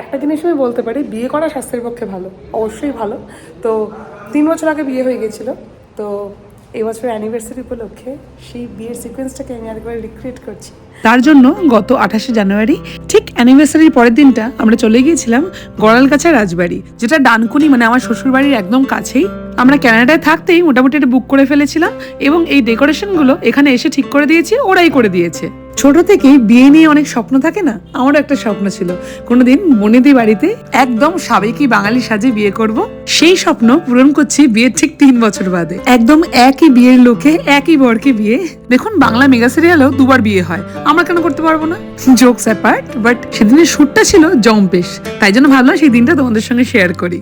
একটা জিনিস আমি বলতে পারি, বিয়ে করা স্বাস্থ্যের পক্ষে ভালো, অবশ্যই ভালো। তো তিন বছর আগে বিয়ে হয়ে গেছিল, তো এবছর অ্যানিভার্সারি উপলক্ষে সেই বিয়ের সিকোয়েন্সটাকে আমি আরেকবার রিক্রিয়েট করছি। তার জন্য গত আঠাশে জানুয়ারি, ঠিক অ্যানিভার্সারির পরের দিনটা আমরা চলে গিয়েছিলাম গড়ালগাছা রাজবাড়ি, যেটা ডানকুনি মানে আমার শ্বশুরবাড়ির একদম কাছেই। আমরা ক্যানাডায় থাকতেই মোটামুটি এটা বুক করে ফেলেছিলাম এবং এই ডেকোরেশনগুলো এখানে এসে ঠিক করে দিয়েছি, ওরাই করে দিয়েছে। ছোট থেকেই বিয়ে নিয়ে অনেক স্বপ্ন থাকে না? আমারও একটা স্বপ্ন ছিল। কোনোদিন মনিদি বাড়িতে একদম সাবেকি বাঙালি সাজে বিয়ে করব। সেই স্বপ্ন পূরণ করছি বিয়ের ঠিক তিন বছর বাদে। একদম একই বিয়ের লোকে, একই বরকে বিয়ে। দেখুন, বাংলা মেগা সিরিয়ালেও দুবার বিয়ে হয়। আমরা কেন করতে পারব না? জোকস অ্যাপার্ট বাট সেদিনের শ্যুটটা ছিল জম্পেশ। তাই জন্য ভাবলাম সেই দিনটা তোমাদের সঙ্গে শেয়ার করি।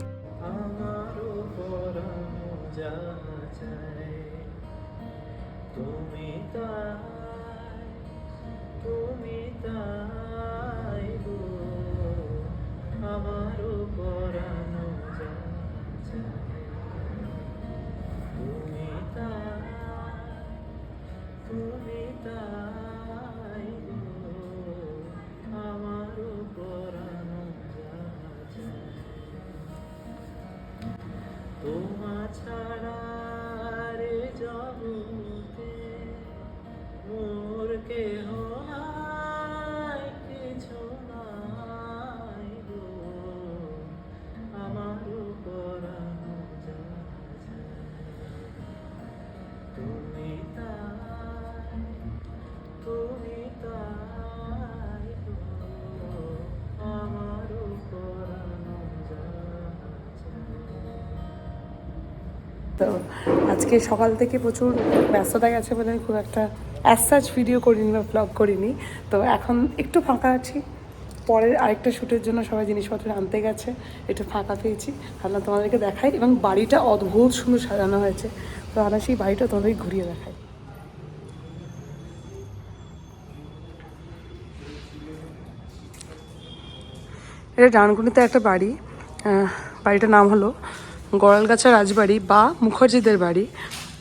আজকে সকাল থেকে প্রচুর ব্যস্ততা গেছে বলে খুব একটা অ্যাজ সাচ ভিডিও করিনি বা ব্লগ করিনি। তো এখন একটু ফাঁকা আছি। পরের আরেকটা শ্যুটের জন্য সবাই জিনিসপত্র আনতে গেছে। একটু ফাঁকা পেয়েছি। ভাবলাম তোমাদেরকে দেখাই এবং বাড়িটা অদ্ভুত সুন্দর সাজানো হয়েছে। তো আমরা সেই বাড়িটা তোমাদেরকে ঘুরিয়ে দেখাই। এটা ডানকুনিতে একটা বাড়ি। বাড়িটার নাম হলো গড়ালগাছা রাজবাড়ি বা মুখার্জিদের বাড়ি।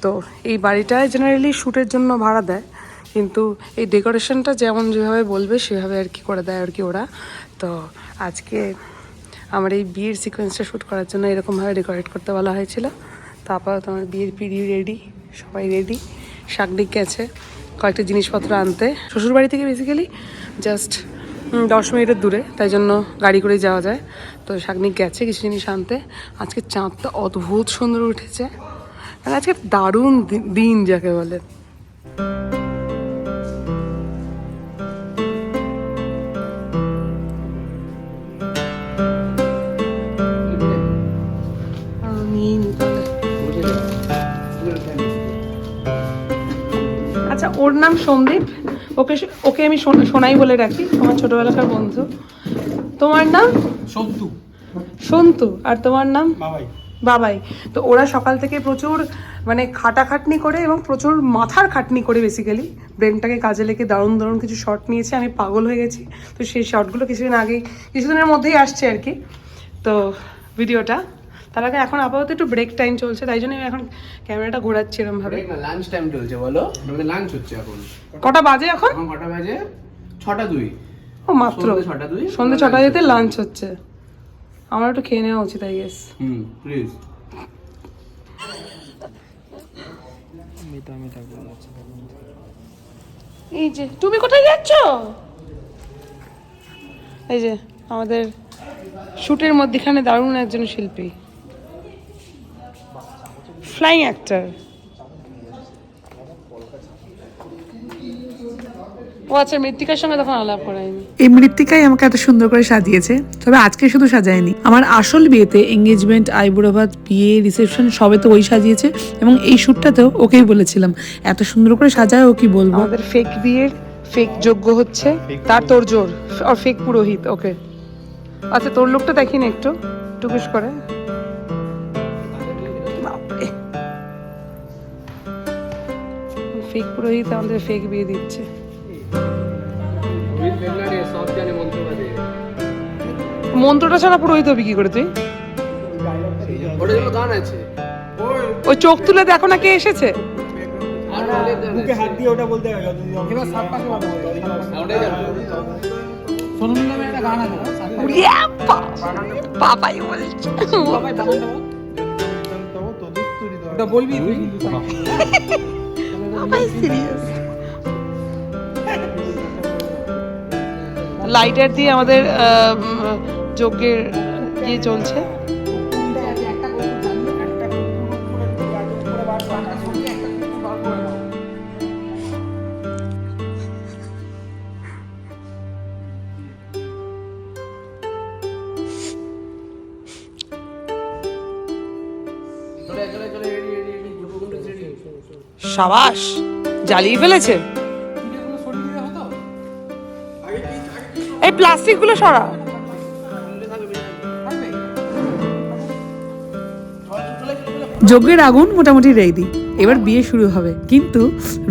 তো এই বাড়িটায় জেনারেলি শ্যুটের জন্য ভাড়া দেয়। কিন্তু এই ডেকোরেশনটা যেমন যেভাবে বলবে, সেভাবে আর কি করে দেয় আর কি ওরা। তো আজকে আমার এই বিয়ের সিকোয়েন্সটা শ্যুট করার জন্য এরকমভাবে ডেকোরেট করতে বলা হয়েছিল। তো আপাতত আমার বিয়ের পিড়ি রেডি সবাই রেডি শাকডিক গেছে, কয়েকটা জিনিসপত্র আনতে। শ্বশুরবাড়ি থেকে বেসিক্যালি জাস্ট দশ মিনিটের দূরে, তাই জন্য গাড়ি করে যাওয়া যায়। তো শাকনিক গেছে কিছু জিনিস আনতে। আজকে চাঁদটা অদ্ভুত সুন্দর উঠেছে। মানে আজকে দারুণ দিন যাকে বলে। আচ্ছা ওর নাম সন্দীপ? ওকে ওকে আমি সোনাই বলে রাখি আমার ছোটবেলাকার বন্ধু। তোমার নাম? সন্তু। সন্তু। আর তোমার নাম? বাবাই। বাবাই। তো ওরা সকাল থেকে প্রচুর মানে খাটাখাটনি করে এবং প্রচুর মাথার খাটনি করে বেসিক্যালি ব্রেনটাকে কাজে লেগে দারুণ দারুণ কিছু শট নিয়েছে আমি পাগল হয়ে গেছি। তো সেই শটগুলো কিছুদিন আগেই কিছুদিনের মধ্যেই আসছে আর কি। তো ভিডিওটা তার আগে এখন আপাতত একটু ব্রেক টাইম চলছে তাই জন্য আমি এখন ক্যামেরাটা ঘোরাচ্ছি ব্রেক না লাঞ্চ টাইম চলছে বলো। আমাদের লাঞ্চ হচ্ছে এখন। কটা বাজে এখন? এখন কটা বাজে? ছটা দুই। ও মাত্র। ছটা দুই সন্ধ্যে ছটা যেতে লাঞ্চ হচ্ছে। আমার একটু খেয়ে নেওয়া উচিত আই গেস হুম প্লিজ এই যে তুমি কোথায় যাচ্ছ? এই যে আমাদের শুটের মধ্যেখানে দারুণ একজন শিল্পী। ফ্লাইং অ্যাক্টর ও আচ্ছা মৃত্তিকার সঙ্গে তখন আলাপ করায়নি। এই মৃত্তিকাই আমাকে এত সুন্দর করে সাজিয়েছে তবে আজকে শুধু সাজায়নি। আমার আসল বিয়েতে এঙ্গেজমেন্ট আইবুড়োভাত বিয়ে রিসেপশন সবে তো ওই সাজিয়েছে এবং এই শ্যুটটাতেও ওকেই বলেছিলাম এত সুন্দর করে সাজায় ও কি বলব? আমাদের ফেক বিয়ের ফেক যোগ্য হচ্ছে তার তোর জোর আর ফেক পুরোহিত ওকে। আচ্ছা তোর লোকটা দেখি না একটু টুকুস করে। ফেক পুরোহিত আমাদের ফেক বিয়ে দিচ্ছে মন্ত্রটা ছাড়া পুরোহিত হবি কি করে তুই ওই চোখ তুলে দেখো না কে এসেছে আর অনেক হাত দিয়ে ওটা বলতে হবে যতদিন এবার সাত পাশে ওটাই সোনু নিগমের একটা গান আছে উড়িয়া বাবাই বলছে ওটা বলবি তুই লাইটার দিয়ে আমাদের যজ্ঞের ইয়ে চলছে। সাবাস, জ্বালিয়ে ফেলেছে। এই প্লাস্টিকগুলো সরা। যজ্ঞের আগুন মোটামুটি রেডি এবার বিয়ে শুরু হবে। কিন্তু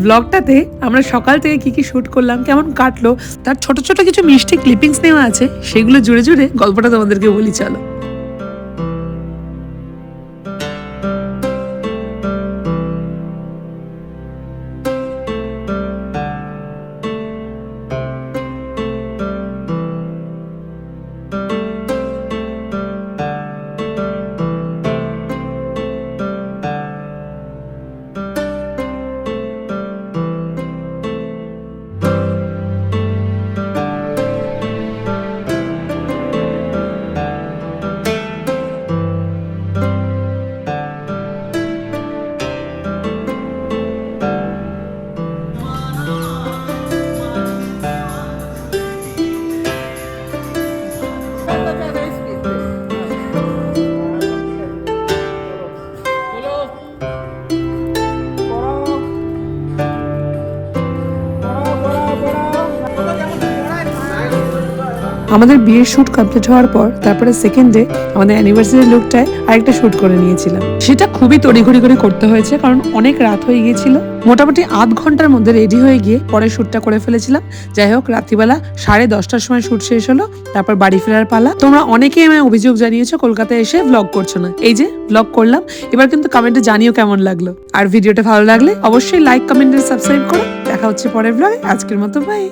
ব্লগটাতে আমরা সকাল থেকে কি কি শুট করলাম, কেমন কাটলো, তার ছোট ছোট কিছু মিষ্টি ক্লিপিংস নেওয়া আছে, সেগুলো জুড়ে জুড়ে গল্পটা তোমাদেরকে বলি, চলো। আমাদের বিয়ের শুট কমপ্লিট হওয়ার পর, তারপরে সেকেন্ড আমাদের অ্যানিভার্সারি লুকটায় আরেকটা শুট করে নিয়েছিলাম। সেটা খুবই তড়িঘড়ি করে করতে হয়েছে, কারণ অনেক রাত হয়ে গিয়েছিল। মোটামুটি আধ ঘণ্টার মধ্যে রেডি হয়ে গিয়ে পরে শুটটা করে ফেলেছিলাম। যাই হোক, রাত্রিবেলা সাড়ে দশটার সময় শুট শেষ হলো, তারপর বাড়ি ফেরার পালা। তোমরা অনেকেই আমায় অভিযোগ জানিয়েছো, কলকাতায় এসে ব্লগ করছ না। এই যে ব্লগ করলাম। এবার কিন্তু কমেন্টে জানিও কেমন লাগল। আর ভিডিওটা ভালো লাগলে অবশ্যই লাইক কমেন্ট সাবস্ক্রাইব করো। দেখা হচ্ছে পরের ব্লগে আজকের মতো বাই